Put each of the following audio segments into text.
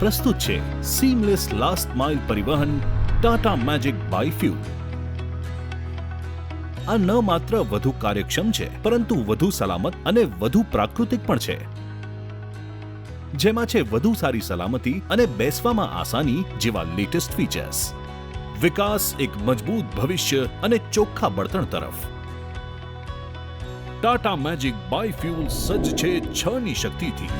પ્રસ્તુત છે seamless last mile પરિવહન ટાટા મેજિક બાય ફ્યુલ આ ન માત્ર વધુ કાર્યક્ષમ છે, પરંતુ વધુ સલામત અને વધુ પ્રાકૃતિક પણ છે. જેમાં છે વધુ સારી સલામતી અને બેસવામાં આસાની જેવા લેટેસ્ટ ફીચર્સ વિકાસ એક મજબૂત ભવિષ્ય અને ચોખ્ખા બળતણ તરફ. ટાટા મેજિક બાય ફ્યુલ સજ્જ છે છ ની શક્તિથી.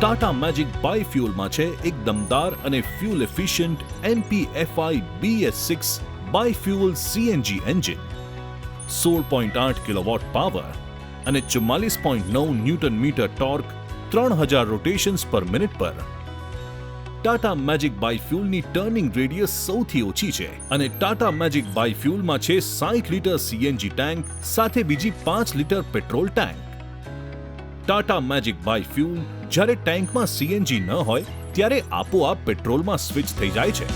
ટાટા મેજિક બાય ફ્યુલમાં છે એક દમદાર અને fuel efficient MPFI BS six bi fuel CNG engine. સોળ પોઈન્ટ આઠ કિલોવોટ પાવર અને ચુમ્માલીસ પોઈન્ટ નવ ન્યૂટન મીટર ટોર્ક ત્રણ હજાર રોટેશન્સ પર મિનિટ પર. ટાટા મેજિક બાય ફ્યુલની ટર્નિંગ રેડિયસ સૌથી ઓછી છે અને ટાટા મેજિક બાય ફ્યુલમાં છે સાઠ લીટર સીએનજી ટેન્ક સાથે બીજી પાંચ litre petrol tank. Tata Magic bi fuel જ્યારે ટેન્કમાં સીએનજી ન હોય ત્યારે આપોઆપ પેટ્રોલમાં સ્વિચ થઈ જાય છે.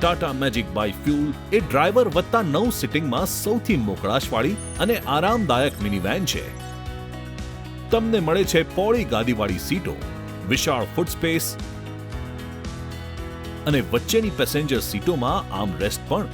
ટાટા મેજિક બાય ફ્યુલ એ ડ્રાઈવર વત્તા નવ સિટિંગમાં સૌથી મોકળાશવાળી અને આરામદાયક મિનિવેન છે. તમને મળે છે પોળી ગાદીવાળી સીટો, વિશાળ ફૂટ સ્પેસ અને વચ્ચેની પેસેન્જર સીટોમાં આર્મ રેસ્ટ પણ.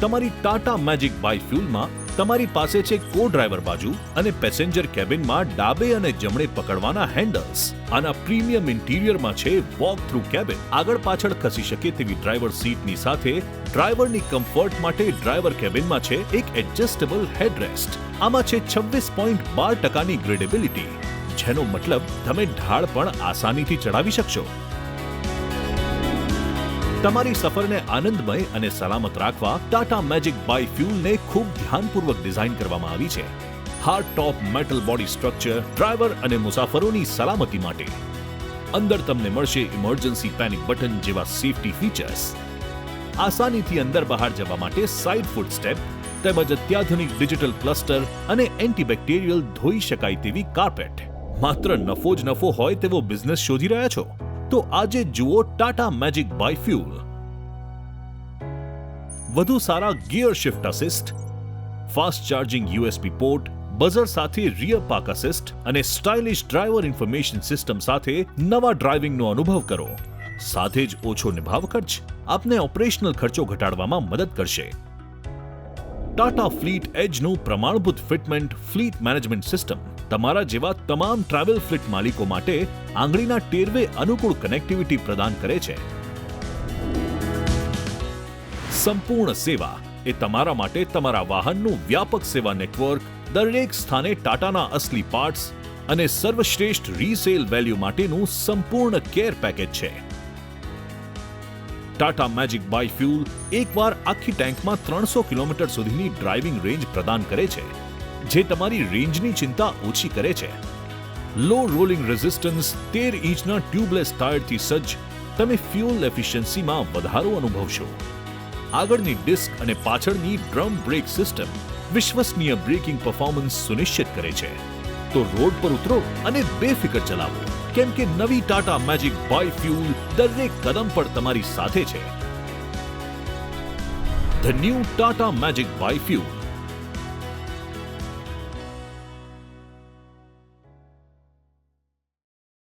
તમારી ટાટા મેજિક બાય ફ્યુલમાં તમારી પાસે છે કો ડ્રાઈવર બાજુ અને પેસેન્જર કેબિનમાં ડાબે અને જમણે પકડવાના હેન્ડલ્સ આના પ્રીમિયમ ઇન્ટિરિયરમાં છે વોક થ્રુ કેબિન આગળ પાછળ ખસી શકે તેવી ડ્રાઈવર સીટની સાથે ડ્રાઈવરની કમ્ફર્ટ માટે ડ્રાઈવર કેબિનમાં છે એક એડજસ્ટેબલ હેડરેસ્ટ આમાં છે છવ્વીસ પોઈન્ટ બાર ટકાની ગ્રેડેબિલિટી જેનો મતલબ તમે ઢાળ પણ આસાનીથી ચડાવી શકશો. તમારી સફરને આનંદમય અને સલામત રાખવા ટાટા મેજિક બાય ફ્યુલને ખૂબ ધ્યાનપૂર્વક ડિઝાઇન કરવામાં આવી છે. Hard top metal body structure driver અને મુસાફરોની સલામતી માટે. અંદર તમને મળશે ઇમરજન્સી પેનિક બટન જેવા સેફટી ફીચર્સ આસાનીથી અંદર બહાર જવા માટે સાઇડ ફૂટ સ્ટેપ તેમજ અત્યાધુનિક ડિજિટલ ક્લસ્ટર અને એન્ટીબેક્ટેરિયલ ધોઈ શકાય તેવી કાર્પેટ માત્ર નફો જ નફો હોય તેવો બિઝનેસ શોધી રહ્યા છો? તો આજે જુઓ ટાટા મેજિક બાય ફ્યુલ. વધુ સારા gear shift assist fast charging USB port, buzzer સાથે રિયર પાક અસિસ્ટ અને સ્ટાઇલિશ ડ્રાઈવર ઇન્ફોર્મેશન સિસ્ટમ સાથે નવા ડ્રાઇવિંગનો અનુભવ કરો. સાથે જ ઓછો નિભાવ ખર્ચ આપને ઓપરેશનલ ખર્ચો ઘટાડવામાં મદદ કરશે. ટાટા ફ્લીટ એજનું પ્રમાણભૂત ફિટમેન્ટ ફ્લીટ મેનેજમેન્ટ સિસ્ટમ તમારા જેવા તમામ ટ્રાવેલ ફ્લિટ માલિકો માટે આંગળીના ટેરવે અનુકૂળ કનેક્ટિવિટી પ્રદાન કરે છે. સંપૂર્ણ સેવા એ તમારા માટે તમારા વાહનનું વ્યાપક સેવા નેટવર્ક, દરેક સ્થાને ટાટાના અસલી પાર્ટ્સ અને સર્વશ્રેષ્ઠ રીસેલ વેલ્યુ માટેનું સંપૂર્ણ કેર પેકેજ છે. ટાટા મેજિક બાય ફ્યુલ એકવાર આખી ટેન્કમાં ત્રણસો કિલોમીટર સુધીની ડ્રાઇવિંગ રેન્જ પ્રદાન કરે છે. જે તમારી રેન્જની ચિંતા ઓછી કરે છે. લો રોલિંગ રેઝિસ્ટન્સ તેર ઇંચના ટ્યુબલેસ ટાયરથી સજ્જ તમે ફ્યુઅલ એફિશિયન્સીમાં વધારો અનુભવશો. આગળની ડિસ્ક અને પાછળની ડ્રમ બ્રેક સિસ્ટમ વિશ્વસનીય બ્રેકિંગ પરફોર્મન્સ સુનિશ્ચિત કરે છે. તો રોડ પર ઉતરો અને બેફિકર ચલાવો. કેમ કે નવી ટાટા મેજિક બાય ફ્યુલ દરેક કદમ પર તમારી સાથે છે. The new Tata Magic bi fuel